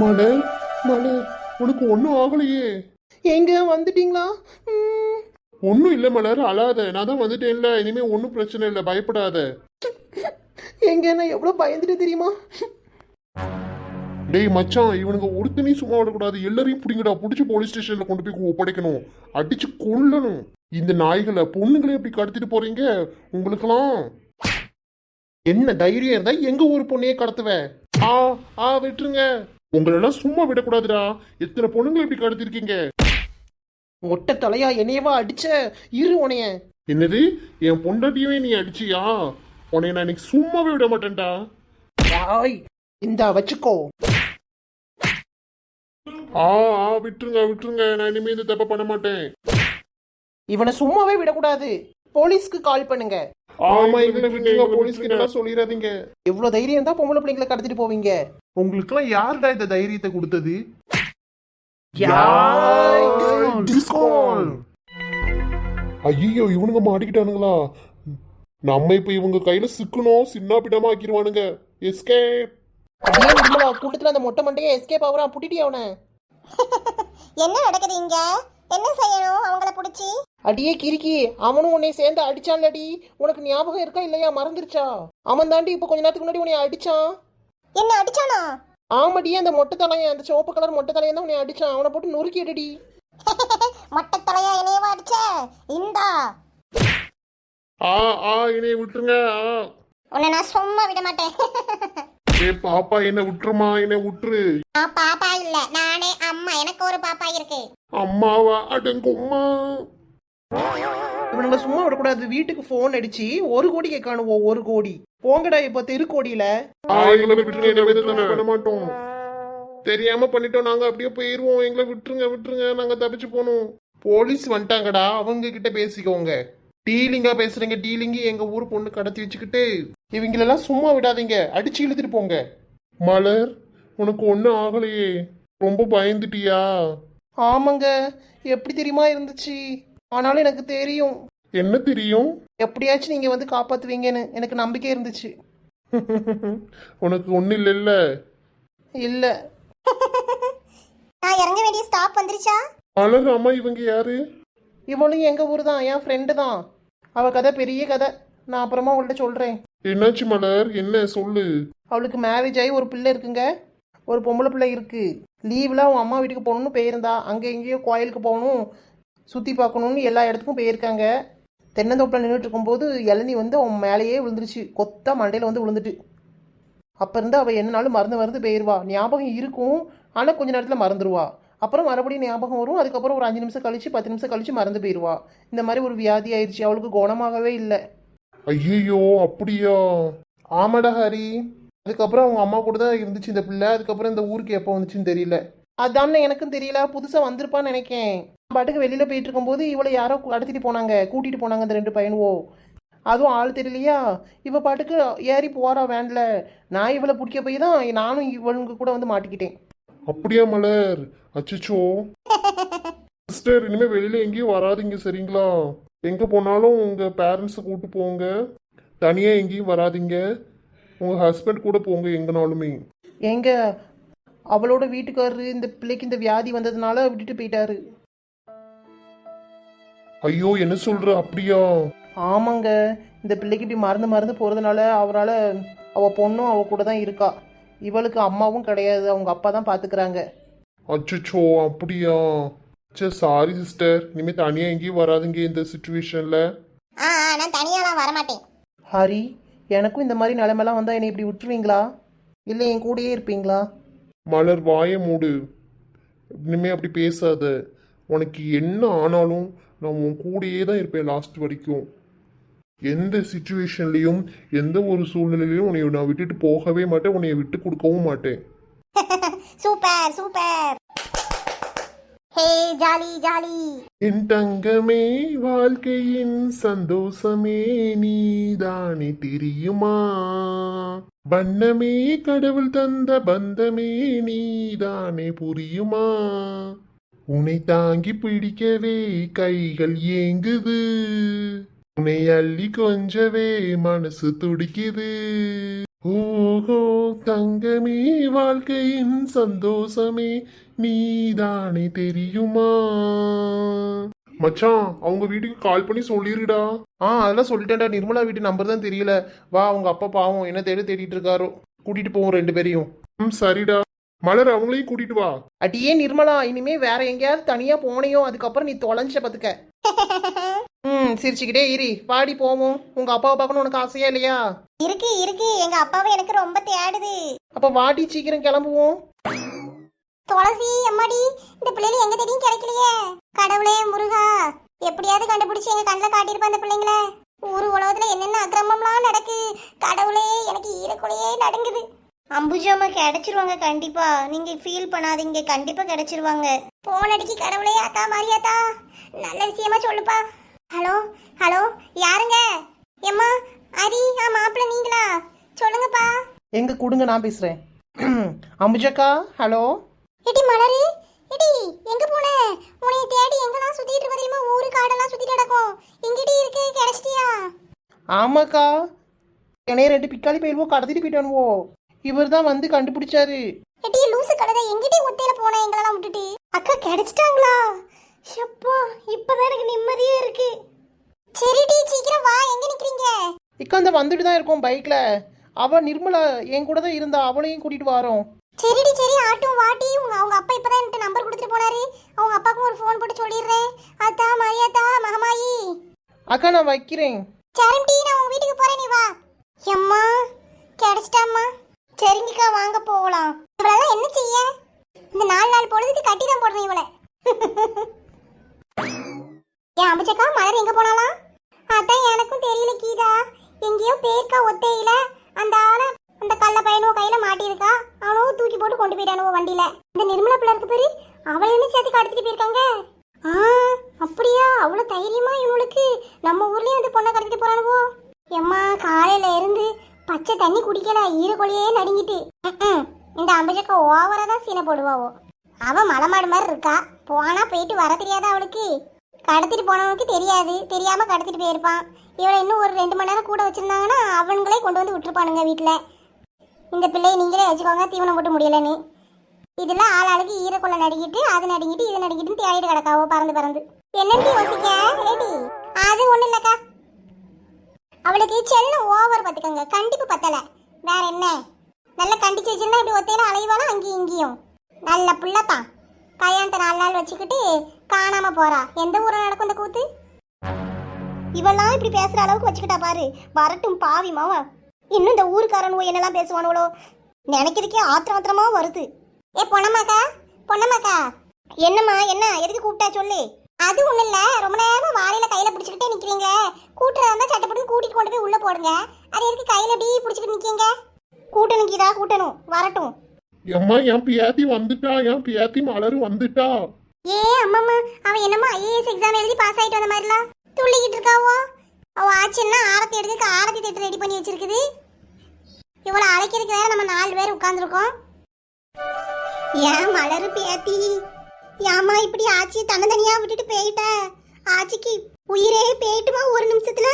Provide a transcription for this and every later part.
மலர் மலர் உனக்கு ஒன்றும் ஆகலையே. எங்க? வந்துட்டீங்களா? ஒன்றும் இல்லை மலர் அழாத. நான் தான் வந்துட்டேன்ல. இனிமே ஒன்றும் பிரச்சனை இல்லை. பயப்படாத. எங்க? நான் எவ்வளவு பயந்துட்டு தெரியுமா? டேய் மச்சான் இவனுங்க ஒருத்தனையும் சும்மா விடக்கூடாது. எல்லாரையும் பிடிங்கடா. பிடிச்சி போலீஸ் ஸ்டேஷன்ல கொண்டு போய் ஒப்படைக்கணும். அடிச்சு கொல்லணும். இந்த நாய்களை பொண்ணுங்களே எப்படி கடத்திட்டு போறீங்க? உங்களுக்கெல்லாம் என்ன தைரியம் இருந்தா எங்க ஊர் பொண்ணையே கடத்துவேன் ஆ ஆ விட்டுருங்க. உங்களெல்லாம் சும்மா விடக்கூடாதுடா. எத்தனை பொண்ணுங்களை எப்படி கடத்திருக்கீங்க? மொட்டை தலையா என்னையவா அடிச்ச? இரு உனைய. என்னது? என் பொண்டாட்டியவே நீ அடிச்சியா? உன்னை நான் இன்னைக்கு சும்மாவே விட மாட்டேன்டா. யாய் இந்தா வச்சுக்கோ. ஆ ஆ விட்டுருங்க விட்டுருங்க. நான் இனிமே இந்த தப்பை பண்ண மாட்டேன். இவனை சும்மாவே விடக்கூடாது. போலீஸ்க்கு கால் பண்ணுங்க. ஆமா எங்களை விட்டுருங்க போலீஸ்க்கு நல்லா சொல்லிடாதீங்க எவ்வளவு தைரியம் தான் பொம்பளை பிள்ளைங்களை கடத்திட்டு போவீங்க. உங்களுக்குலாம் யாருடா இந்த தைரியத்தை கொடுத்தது? ஐயோ இவனுங்க மாட்டிக்கிட்டானுங்களா நம்ம இப்ப இவங்க கையில சிக்கணும் சின்ன பிடமா ஆக்கிடுவானுங்க எஸ்கேப் கூட்டத்துல அந்த மொட்டை மண்டையை எஸ்கேப் ஆகுறான். புட்டிட்டி அவனை. என்ன நடக்குது இங்க? என்ன செய்யணும்? அவங்கள புடிச்சு? அடியே கிறுக்கி அவனும் உன்னை சேர்ந்து அடிச்சான்லடி. உனக்கு ஞாபகம் இருக்கா இல்லையா? மறந்துருச்சா? அவன் தாண்டி இப்ப கொஞ்ச நேரத்துக்கு முன்னாடி உன்னை அடிச்சான். என்ன அடிச்சானோ? ஆமாடி அந்த மொட்டை தலையன் அந்த சிவப்பு கலர் மொட்டை தலையன் தான் உன்னை அடிச்சான். அவனை போட்டு நொறுக்கிடுடி மொட்டை தலையா என்னையவா அடிச்ச? இந்தா. ஆ ஆ என்னைய விட்டுருங்க. ஆ. உன்னை நான் சும்மா விட மாட்டேன். ஏ பாப்பா என்ன விட்டுருமா? என்ன விட்டுரு. நான் பாப்பா இல்ல. நானே அம்மா. எனக்கு ஒரு பாப்பா இருக்கு. அம்மாவா அடங்கும்மா. இவனுங்களை சும்மா விடக்கூடாது. வீட்டுக்கு ஃபோன் அடிச்சு ஒரு கோடி கேட்கானுவோம் ஒரு கோடி. போங்கடா இப்போ தெருக்கோடியில எங்களை விட்டுருங்க எதுவும் தப்பு பண்ண மாட்டோம். தெரியாம பண்ணிட்டோம். நாங்க அப்படியே போயிருவோம். எங்களை விட்டுருங்க விட்டுருங்க. நாங்க தப்பிச்சு போனோம் போலீஸ் வந்துட்டாங்கடா. அவங்க கிட்ட பேசிக்கோங்க. டீலிங்கா பேசுறீங்க. டீலிங்கி எங்க ஊர் பொண்ணு கடத்தி வச்சுக்கிட்டு. இவங்களெல்லாம் சும்மா விடாதீங்க. அடிச்சு இழுத்துட்டு போங்க. மலர் உனக்கு ஒன்றும் ஆகலையே. ரொம்ப பயந்துட்டியா? ஆமாங்க. எப்படி தெரியுமா இருந்துச்சு? ஆனாலும் எனக்கு தெரியும். என்ன தெரியும்? எப்படியாச்சும் நீங்க வந்து காப்பாத்துவீங்கன்னு எனக்கு நம்பிக்கை இருந்துச்சு. உனக்கு ஒன்றும் இல்லைல்ல? இல்ல. நான் இறங்க வேண்டிய ஸ்டாப் வந்துருச்சா? அம்மா இவங்க யாரு? இவளும் எங்க ஊர் தான் என் ஃப்ரெண்டு தான். அவ கதை பெரிய கதை. நான் அப்புறமா உங்கள்ட்ட சொல்றேன். என்னாச்சு மலர்? என்ன? சொல்லு. அவளுக்கு மேரேஜ் ஆகி ஒரு பிள்ளை இருக்குங்க. ஒரு பொம்பளை பிள்ளை இருக்கு. லீவில் அவன் அம்மா வீட்டுக்கு போகணும்னு போயிருந்தா. அங்கே எங்கேயோ கோயிலுக்கு போகணும் சுற்றி பார்க்கணும்னு எல்லா இடத்துக்கும் போயிருக்காங்க. தென்னந்தோப்பில் நின்றுட்டு இருக்கும்போது இளநி வந்து அவன் மேலேயே விழுந்துருச்சு. கொத்தா மண்டையில் வந்து விழுந்துட்டு. அப்போ இருந்து அவள் என்னனாலும் மறந்து மறந்து போயிடுவா ஞாபகம் இருக்கும் ஆனால் கொஞ்ச நேரத்தில் மறந்துடுவா அப்புறம் மறுபடியும் ஞாபகம் வரும். அதுக்கப்புறம் ஒரு அஞ்சு நிமிஷம் கழிச்சு பத்து நிமிஷம் கழிச்சு மறந்து போயிடுவா இந்த மாதிரி ஒரு வியாதி ஆயிடுச்சு. அவளுக்கு குணமாகவே இல்லை. ஐயோ அப்படியா? ஆமாடா ஹரி. அதுக்கப்புறம் அவங்க அம்மா கூட தான் இருந்துச்சு இந்த பிள்ளை. அதுக்கப்புறம் இந்த ஊருக்கு எப்போ வந்துச்சுன்னு தெரியல. அதான்னு எனக்கும் தெரியல. புதுசாக வந்திருப்பான்னு நினைக்கேன். பாட்டுக்கு வெளியில் போயிட்டு இருக்கும்போது இவளை யாரோ கடத்திட்டு போனாங்க. கூட்டிகிட்டு போனாங்க அந்த ரெண்டு பையனுவோ. அதுவும் ஆள் தெரியலையா? இவ பாட்டுக்கு ஏறி போறா வேன்ல. நான் இவளை பிடிக்க போய் தான் நானும் இவளுங்க கூட வந்து மாட்டிக்கிட்டேன். அப்படியா மலர்? அச்சச்சோ. சிஸ்டர் இனிமே வெளியில எங்கேயும் வராதீங்க சரிங்களா? எங்க போனாலும் உங்க பேரண்ட்ஸை கூட்டு போங்க. தனியா எங்கேயும் வராதீங்க. உங்க ஹஸ்பண்ட் கூட போங்க எங்கனாலுமே. எங்க? அவளோட வீட்டுக்காரரு இந்த பிள்ளைக்கு இந்த வியாதி வந்ததுனால விட்டுட்டு போயிட்டாரு. ஐயோ என்ன சொல்ற? அப்படியா? ஆமாங்க. இந்த பிள்ளைக்கு இப்படி மறந்து மறந்து போகிறதுனால அவரால் அவள் பொண்ணும் அவ கூட தான் இருக்கா. இவளுக்கு அம்மாவும் கிடையாது. அவங்க அப்பா தான் பார்த்துக்கிறாங்க அச்சச்சோ அப்படியா? சே சாரி சிஸ்டர் இனிமே தனியா எங்கேயும் வராதீங்க இந்த சுச்சுவேஷன்ல ஆ ஆ, நான் தனியாலாம் வரமாட்டேன். ஹரி எனக்கும் இந்த மாதிரி நிலைமெல்லாம் வந்தால் என்னை இப்படி விட்டுருவீங்களா? இல்லை என் கூடயே இருப்பீங்களா? மலர் வாய மூடு. இனிமே அப்படி பேசாத. உனக்கு என்ன ஆனாலும் நான் உன் கூடயே தான் இருப்பேன் லாஸ்ட் வரைக்கும். எந்த சுச்சுவேஷன்லையும் எந்த ஒரு சூழ்நிலையிலையும் உன்னை நான் விட்டுட்டு போகவே மாட்டேன். உன்னை விட்டு கொடுக்கவும் மாட்டேன். Super super. Hey jolly jolly. என் தங்கமே வாழ்க்கையின் சந்தோஷமே நீதானே தெரியுமா? வண்ணமே கடவுள் தந்த பந்தமே நீதானே புரியுமா? உன்னை தாங்கி பிடிக்கவே கைகள் ஏங்குது. உன்னை அள்ளி கொஞ்சவே மனசு துடிக்குது. ஓஹோ தங்கமே வாழ்க்கையின் சந்தோஷமே நீதானே தெரியுமா? மச்சான் அவங்க வீட்டுக்கு கால் பண்ணி சொல்லிருடா. ஆ அதெல்லாம் சொல்லிட்டேன்டா. நிர்மலா வீட்டு நம்பர் தான் தெரியல. வா அவங்க அப்பா பாவம் என்ன தேடி தேடிட்டு இருக்காரோ. கூட்டிட்டு போவோம் ரெண்டு பேரையும். ம் சரிடா. மலர் அவங்களையும் கூட்டிட்டு வா. அட்டியே நிர்மலா இனிமே வேற எங்கேயாவது தனியா போனையோ அதுக்கப்புறம் நீ தொலைஞ்ச பத்துக்க. ம் சிரிச்சுக்கிட்டே இரு. பாடி போவோம். உங்க அப்பாவை பார்க்கணும் உனக்கு ஆசையா இல்லையா? இருக்கு இருக்கு. எங்க அப்பாவை எனக்கு ரொம்ப தேடுது. அப்ப வாடி சீக்கிரம் கிளம்புவோம். துளசி அம்மாடி இந்த பிள்ளைல எங்க தேடியும் கிடைக்கலையே. கடவுளே முருகா. எப்படியாவது கண்டுபிடிச்சு எங்க கண்ணில் காட்டியிருப்பா அந்த பிள்ளைங்கள. ஊர் உலகத்துல என்னென்ன அக்கிரமம்லாம் நடக்கு. கடவுளே எனக்கு ஈரக்குலையே நடுங்குது. அம்புஜாமா கிடைச்சிருவாங்க கண்டிப்பா. நீங்க ஃபீல் பண்ணாதீங்க. கண்டிப்பா கிடைச்சிருவாங்க. போன் அடிக்கி கடவுளே அத்தா மாரியாத்தா நல்ல விஷயமா சொல்லுப்பா. ஹலோ ஹலோ யாருங்க? எம்மா அரி ஆ மாப்பிள்ள நீங்களா? சொல்லுங்கப்பா. எங்க கொடுங்க நான் பேசுறேன். அம்புஜக்கா ஹலோ? எடி மலரு எடி எங்க போன? உன்னை தேடி எங்கெல்லாம் சுத்திட்டு இருக்க தெரியுமா? ஊரு காடெல்லாம் சுத்திட்டு கிடக்கும். எங்கடி இருக்கு? கிடைச்சிட்டியா? ஆமாக்கா. என்னைய ரெண்டு பிக்காளி பயில்வோ கடத்திட்டு போயிட்டானுவோ. இவர் தான் வந்து கண்டுபிடிச்சாரு. எடி லூசு கடதை எங்கிட்டி ஒத்தையில போன எங்களெல்லாம் விட்டுட்டு. அக்கா கிடைச்சிட்டாங்களா? ஷப்பா இப்பதான் எனக்கு நிம்மதியா இருக்கு. சரிடி சீக்கிரம் வா எங்க நிக்கிறீங்க? இக்கா அந்த வந்துட்டு தான் இருக்கோம் பைக்ல. அவ நிர்மலா என் கூட தான் இருந்தா அவளையும் கூட்டிட்டு வரோம். சரிடி சரி ஆட்டும் வாட்டி உங்க அவங்க அப்பா இப்பதான் என்கிட்ட நம்பர் கொடுத்துட்டு போனாரு. அவங்க அப்பாவுக்கும் ஒரு ஃபோன் போட்டு சொல்லிடுறேன். அத்தா மரியாதா மகமாயி. அக்கா நான் வைக்கிறேன். சரிம்டி நான் உங்க வீட்டுக்கு போறேன் நீ வா. எம்மா கிடைச்சிட்டாம்மா. சரிங்கக்கா வாங்க போகலாம். இவளெல்லாம் என்ன செய்ய? இந்த நாலு நாள் பொழுதுக்கு கட்டி தான் போடுறேன் இவளை. ஏன் அபிச்சக்கா மலர் எங்க போனாலாம் அதான் எனக்கும் தெரியல கீதா. எங்கேயோ பேர்க்கா ஒத்தையில அந்த ஆளை அந்த கள்ள பையனோ கையில மாட்டியிருக்கா. அவனோ தூக்கி போட்டு கொண்டு போயிட்டானுவோ வண்டியில. இந்த நிர்மலா பிள்ளை இருக்கு பேரு அவளை என்ன சேர்த்து கடத்திட்டு போயிருக்காங்க? ஆ அப்படியா? அவ்வளோ தைரியமா இவங்களுக்கு நம்ம ஊர்லயும் வந்து பொண்ணை கடத்திட்டு போறானுவோ? எம்மா காலையில இருந்து பச்சை தண்ணி குடிக்கல ஈரக்கொழியே நடுங்கிட்டு. இந்த அம்பஜக்கா ஓவரா தான் சீனை போடுவாவோ. அவ மலமாடு மாதிரி இருக்கா? போனா போயிட்டு வர தெரியாதா அவளுக்கு? கடத்திட்டு போனவனுக்கு தெரியாது. தெரியாம கடத்திட்டு போயிருப்பான். இவளை இன்னும் ஒரு ரெண்டு மணி நேரம் கூட வச்சிருந்தாங்கன்னா அவனுங்களே கொண்டு வந்து விட்டுருப்பானுங்க வீட்டில் இந்த பிள்ளையை நீங்களே வச்சுக்கோங்க தீவனம் போட்டு முடியலன்னு. இதெல்லாம் ஆள் ஆளுக்கு ஈரக்குள்ள நடுங்கிட்டு அது நடுங்கிட்டு இது நடுங்கிட்டு தேடிட்டு கிடக்காவோ பறந்து பறந்து. என்னன்னு யோசிக்க? ஏடி அது ஒன்றும் இல்லைக்கா. அவளுக்கு செல்லம் ஓவர் பார்த்துக்கோங்க. கண்டிப்பு பத்தல. வேற என்ன? நல்லா கண்டிச்சு வச்சிருந்தா இப்படி ஒத்தையில அலைவாலும் அங்கேயும் இங்கேயும். நல்ல புள்ளத்தான் கல்யாணத்தை நாலு நாள் வச்சுக்கிட்டு காணாம போறா. எந்த ஊர்ல நடக்கும் இந்த கூத்து? இவெல்லாம் இப்படி பேசுற அளவுக்கு வச்சுக்கிட்டா பாரு. வரட்டும் பாவி மாவா. இன்னும் இந்த ஊருக்காரனுவோ என்னெல்லாம் பேசுவானுவளோ? நினைக்கிறதுக்கே ஆத்திரம் ஆத்திரமா வருது. ஏ பொண்ணம்மாக்கா பொண்ணம்மாக்கா என்னம்மா என்ன? எதுக்கு கூப்பிட்டா சொல்லு. அது ஒண்ணும் இல்ல. ரொம்ப நேரம் வாழையில கையில பிடிச்சிக்கிட்டே நிக்கிறீங்களே கூட்டுறதா இருந்தா சட்டப்பட்டு கூட்டிட்டு கொண்டு போய் உள்ள போடுங்க. அது எதுக்கு கையில அப்படி பிடிச்சிக்கிட்டு நிக்கீங்க கூட்டணும் கீதா கூட்டணும். வரட்டும். எம்மா என் பியாத்தி வந்துட்டா என் பியாத்தி மலர் வந்துட்டா. ஏ அம்மம்மா அவன் என்னமோ ஐஏஎஸ் எக்ஸாம் எழுதி பாஸ் ஆயிட்டு வந்த மாதிரிலாம் துள்ளிக்கிட்டு இருக்காவோ? அவ ஆச்சுன்னா ஆரத்தி எடுக்க ஆரத்தி தட்டு ரெடி பண்ணி வச்சிருக்குது. இவளை அழைக்கிறதுக்கு வேற நம்ம நாலு பேர் உட்காந்துருக்கோம் ஏன் மலரு பேத்தி ஏம்மா இப்படி ஆச்சி தன்னந்தனியா விட்டுட்டு போயிட்ட? ஆச்சிக்கு உயிரே போயிட்டுமா ஒரு நிமிஷத்துல?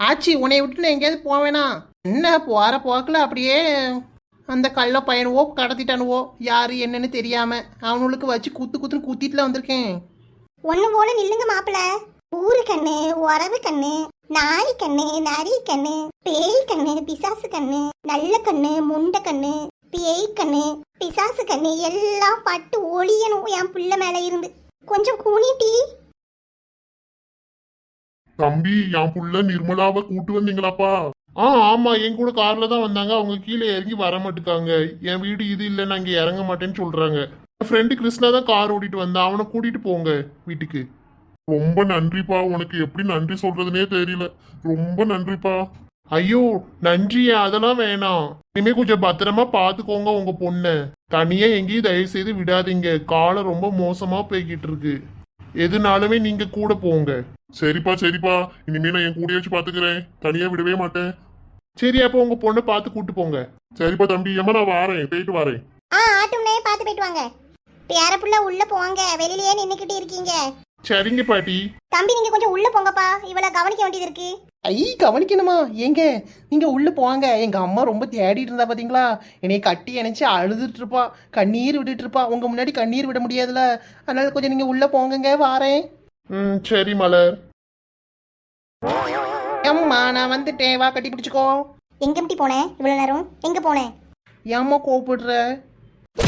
ஆச்சி உன்னை விட்டு நான் எங்கேயாவது போவேனா? என்ன போற போக்கில் அப்படியே அந்த கள்ள பையனுவோ கடத்திட்டானுவோ யாரு என்னன்னு தெரியாம அவனுக்கு வச்சு குத்து குத்துன்னு குத்திட்டுல வந்திருக்கேன். ஒண்ணு போல நில்லுங்க மாப்பிள. ஊரு கண்ணு உறவு கண்ணு நாய் கண்ணு நரி கண்ணு பேய் கண்ணு பிசாசு கண்ணு நல்ல கண்ணு முண்டை கண்ணு பேய் கண்ணு பிசாசு கண்ணு எல்லாம் பட்டு ஒளியணும் என் புள்ள மேல இருந்து. கொஞ்சம் கூனிட்டி தம்பி என் புள்ள நிர்மலாவை கூட்டு வந்தீங்களாப்பா? ஆ ஆமா என் கூட கார்ல தான் வந்தாங்க. அவங்க கீழே இறங்கி வர மாட்டுக்காங்க. என் வீடு இது இல்லை நான் இங்க இறங்க மாட்டேன்னு சொல்றாங்க. ஃப்ரெண்டு கிருஷ்ணா தான் கார் ஓட்டிட்டு வந்தான். அவனை கூட்டிட்டு போங்க வீட்டுக்கு. ரொம்ப நன்றிப்பா. உனக்கு எப்படி நன்றி சொல்றதுனே தெரியல. ரொம்ப நன்றிப்பா. ஐயோ நன்றியா அதெல்லாம் வேணாம். இனிமே கொஞ்சம் பத்திரமா பாத்துக்கோங்க உங்க பொண்ணை. தனியா எங்கேயும் தயவு செய்து விடாதீங்க. காலம் ரொம்ப மோசமா போய்கிட்டு இருக்கு. எதுனாலுமே நீங்க கூட போங்க. சரிப்பா சரிப்பா. இனிமே நான் என் கூடயே வச்சு பாத்துக்கிறேன். தனியா விடவே மாட்டேன். சரி அப்போ உங்க பொண்ணை பார்த்து கூட்டு போங்க. சரிப்பா தம்பி. ஏமா நான் வாரேன். போயிட்டு வரேன். ஆ ஆட்டும்னே பார்த்து போயிட்டு வாங்க. பேர புள்ள உள்ள போங்க. வெளியிலயே நின்னுக்கிட்டு இருக்கீங்க. சரிங்க பாட்டி. தம்பி நீங்க கொஞ்சம் உள்ள போங்கப்பா. இவளை கவனிக்க வேண்டியது இருக்கு. ஐ கவனிக்கணுமா? ஏங்க நீங்க உள்ள போவாங்க எங்க அம்மா ரொம்ப தேடிட்டு இருந்தா பாத்தீங்களா? என்னைய கட்டி இணைச்சு அழுதுட்டு இருப்பா. கண்ணீர் விட்டுட்டு இருப்பா. உங்க முன்னாடி கண்ணீர் விட முடியாதுல. அதனால கொஞ்சம் நீங்க உள்ள போங்கங்க வாரேன். ம் சரி மலர். அம்மா நான் வந்துட்டேன். வா கட்டி பிடிச்சுக்கோ. எங்க எப்படி போனேன் இவ்வளவு நேரம்? எங்க போனேன் ஏம்மா கோவப்படுற?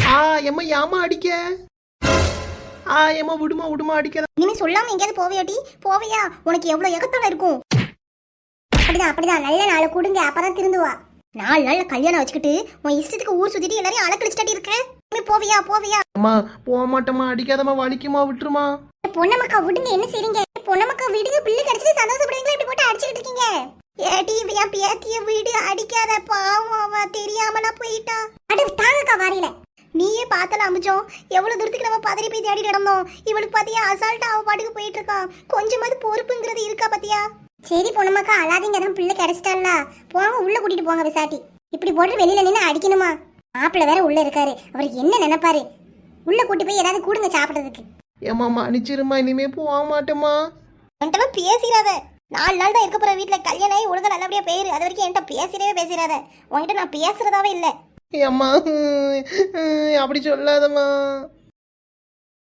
ஆ எம்மா ஏம்மா அடிக்க? ஆ ஏம்மா விடுமா விடுமா அடிக்காத. இனிமே சொல்லாம எங்கேயாவது போவியாட்டி போவியா? உனக்கு எவ்வளவு எகத்தால இருக்கும்? அப்படிதான் அப்படிதான். நல்ல நாளை கொடுங்க அப்பதான் திருந்துவா. நாலு நாள்ல கல்யாணம் வச்சுக்கிட்டு உன் இஷ்டத்துக்கு ஊர் சுத்திட்டு எல்லாரையும் அலக்கழிச்சிட்டாட்டி இருக்க இனிமே போவியா போவியா? அம்மா போக மாட்டேம்மா அடிக்காதம்மா வலிக்குமா விட்டுருமா. பொன்னமக்கா விடுங்க என்ன செய்றீங்க? பொன்னமக்கா விடுங்க பிள்ளை கிடைச்சிட்டு சந்தோஷப்படுவீங்களா இப்படி போட்டு அடிச்சுக்கிட்டு இருக்கீங்க? ஏடி என் பேத்திய வீடு அடிக்காத பாவம் அவ தெரியாமலா போயிட்டா. பார்த்தல அமிச்சோம் எவ்வளவு தூரத்துக்கு நம்ம பதறி போய் தேடி கிடந்தோம் இவளுக்கு பாத்தியா அசால்ட்டா அவ பாட்டுக்கு போயிட்டு இருக்கா. கொஞ்சமாவது பொறுப்புங்கிறது இருக்கா பாத்தியா? சரி பொன்னமக்கா அழாதீங்க. அதான் பிள்ளை கிடைச்சிட்டால போங்க உள்ள கூட்டிட்டு போங்க விசாட்டி. இப்படி போட்டு வெளியில நின்று அடிக்கணுமா? மாப்பிள்ளை வேற உள்ள இருக்காரு. அவர் என்ன நினைப்பாரு? உள்ள கூட்டி போய் ஏதாவது கூடுங்க சாப்பிடுறதுக்கு. ஏம்மா மன்னிச்சிருமா இனிமே போக மாட்டேம்மா. என்கிட்ட பேசிடாத. நாலு நாள் தான் இருக்க போற வீட்ல கல்யாணம் ஆகி ஒழுங்கா நல்லபடியா போயிரு. அது வரைக்கும் என்கிட்ட பேசிடவே பேசிடாத. உன்கிட்ட நான் பேசுறதாவே இல்ல. ஏம்மா அப்படி சொல்லாதம்மா.